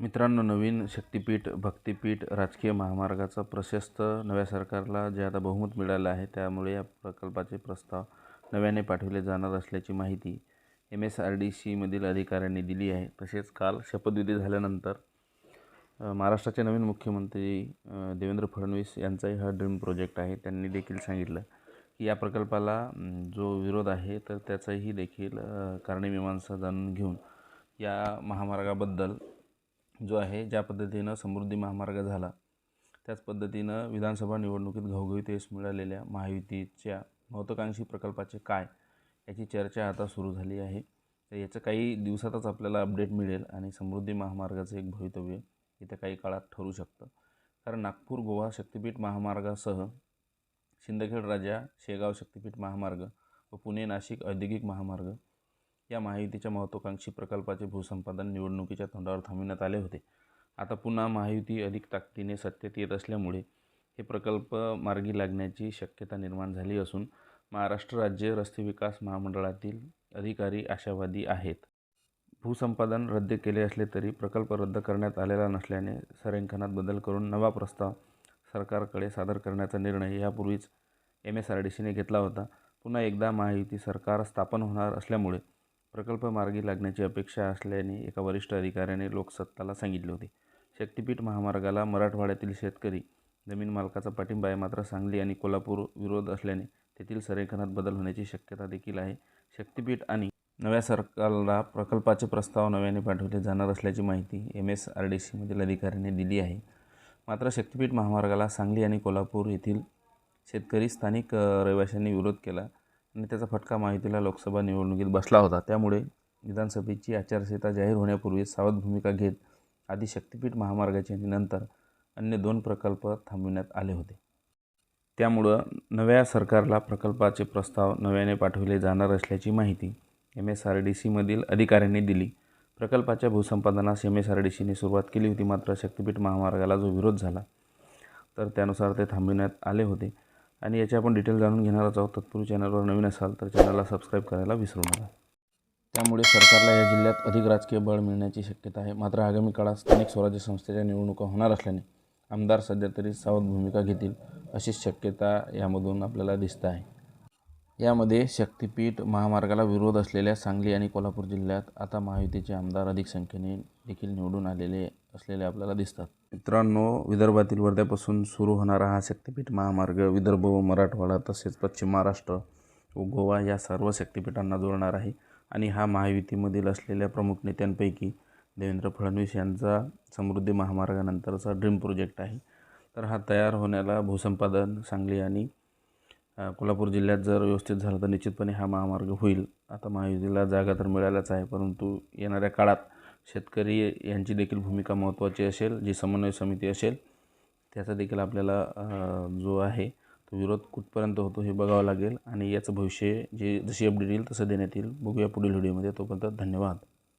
मित्रांनो नवीन शक्तिपीठ भक्तिपीठ राजकीय महामार्गाचं प्रशस्त नव्या सरकारला जे आता बहुमत मिळालं आहे त्यामुळे या प्रकल्पाचे प्रस्ताव नव्याने पाठवले जाणार असल्याची माहिती एम एस आर डी सीमधील अधिकाऱ्यांनी दिली आहे. तसेच काल शपथविधी झाल्यानंतर महाराष्ट्राचे नवीन मुख्यमंत्री देवेंद्र फडणवीस यांचाही हा ड्रीम प्रोजेक्ट आहे. त्यांनी देखील सांगितलं की या प्रकल्पाला जो विरोध आहे तर त्याचाही देखील कारणीमीमांसा जाणून घेऊन या महामार्गाबद्दल जो आहे ज्या पद्धतीनं समृद्धी महामार्ग झाला त्याच पद्धतीनं विधानसभा निवडणुकीत घवघवीत यश मिळालेल्या महायुतीच्या महत्त्वाकांक्षी प्रकल्पाचे काय याची चर्चा आता सुरू झाली आहे. तर याचं काही दिवसातच आपल्याला अपडेट मिळेल आणि समृद्धी महामार्गाचं एक भवितव्य येत्या काही काळात ठरू शकतं. कारण नागपूर गोवा शक्तिपीठ महामार्गासह शिंदखेड राजा शेगाव शक्तिपीठ महामार्ग व पुणे नाशिक औद्योगिक महामार्ग या महायुतीच्या महत्त्वाकांक्षी प्रकल्पाचे भूसंपादन निवडणुकीच्या तोंडावर थांबविण्यात आले होते. आता पुन्हा महायुती अधिक ताकदीने सत्तेत येत असल्यामुळे हे प्रकल्प मार्गी लागण्याची शक्यता निर्माण झाली असून महाराष्ट्र राज्य रस्ते विकास महामंडळातील अधिकारी आशावादी आहेत. भूसंपादन रद्द केले असले तरी प्रकल्प रद्द करण्यात आलेला नसल्याने संरेखनात बदल करून नवा प्रस्ताव सरकारकडे सादर करण्याचा निर्णय यापूर्वीच एम एस आर डी सीने घेतला होता. पुन्हा एकदा महायुती सरकार स्थापन होणार असल्यामुळे प्रकल्प मार्गी लागण्याची अपेक्षा असल्याने एका वरिष्ठ अधिकाऱ्याने लोकसत्ताला सांगितले होते. शक्तिपीठ महामार्गाला मराठवाड्यातील शेतकरी जमीन मालकाचा पाठिंबा आहे मात्र सांगली आणि कोल्हापूर विरोध असल्याने तेथील संरेखनात बदल होण्याची शक्यता देखील आहे. शक्तिपीठ आणि नव्या सरकारला प्रकल्पाचे प्रस्ताव नव्याने पाठवले जाणार असल्याची माहिती एम एस आर डी सीमधील अधिकाऱ्याने दिली आहे. मात्र शक्तीपीठ महामार्गाला सांगली आणि कोल्हापूर येथील शेतकरी स्थानिक रहिवाशांनी विरोध केला. आणि त्याचा फटका माहितीला लोकसभा निवडणुकीत बसला होता. त्यामुळे विधानसभेची आचारसंहिता जाहीर होण्यापूर्वी सावध भूमिका घेत आधी शक्तिपीठ महामार्गाचे आणि नंतर अन्य दोन प्रकल्प थांबविण्यात आले होते. त्यामुळं नव्या सरकारला प्रकल्पाचे प्रस्ताव नव्याने पाठविले जाणार असल्याची माहिती एम एस आर डी सीमधील अधिकाऱ्यांनी दिली. प्रकल्पाच्या भूसंपादनास एम एस आर डी सीने सुरुवात केली होती मात्र शक्तिपीठ महामार्गाला जो विरोध झाला तर त्यानुसार ते थांबविण्यात आले होते. आणि याचे आपण डिटेल जाणून घेणारच आहोत. तत्पूर्वी चॅनलवर नवीन असाल तर चॅनलला सबस्क्राईब करायला विसरू नका. त्यामुळे सरकारला या जिल्ह्यात अधिक राजकीय बळ मिळण्याची शक्यता आहे. मात्र आगामी काळात स्थानिक स्वराज्य संस्थेच्या निवडणुका होणार असल्याने आमदार सध्या तरी सावध भूमिका घेतील अशीच शक्यता यामधून आपल्याला दिसत आहे. यामध्ये शक्तिपीठ महामार्गाला विरोध असलेल्या सांगली आणि कोल्हापूर जिल्ह्यात आता महायुतीचे आमदार अधिक संख्येने देखील निवडून आलेले असलेले आपल्याला दिसतात. मित्रांनो विदर्भातील वर्ध्यापासून सुरू होणारा हा शक्तिपीठ महामार्ग विदर्भ व मराठवाडा तसेच पश्चिम महाराष्ट्र व गोवा या सर्व शक्तिपीठांना जोडणार आहे आणि हा महायुतीमधील असलेल्या प्रमुख नेत्यांपैकी देवेंद्र फडणवीस यांचा समृद्धी महामार्गानंतरचा ड्रीम प्रोजेक्ट आहे. तर हा तयार होण्याला भूसंपादन सांगली आणि कोल्हापूर जिल्ह्यात जर व्यवस्थित झालं तर निश्चितपणे हा महामार्ग होईल. आता महायुतीला जागा तर मिळाल्याच आहे परंतु येणाऱ्या काळात शेतकरी यांची देखील भूमिका महत्त्वाची असेल जी समन्वय समिती असेल त्याचा देखील आपल्याला जो आहे तो विरोध कुठपर्यंत होतो हे बघावं लागेल. आणि याचं भविष्य जे जशी अपडेट येईल तसं देण्यात येईल. बघूया पुढील व्हिडिओमध्ये तोपर्यंत धन्यवाद.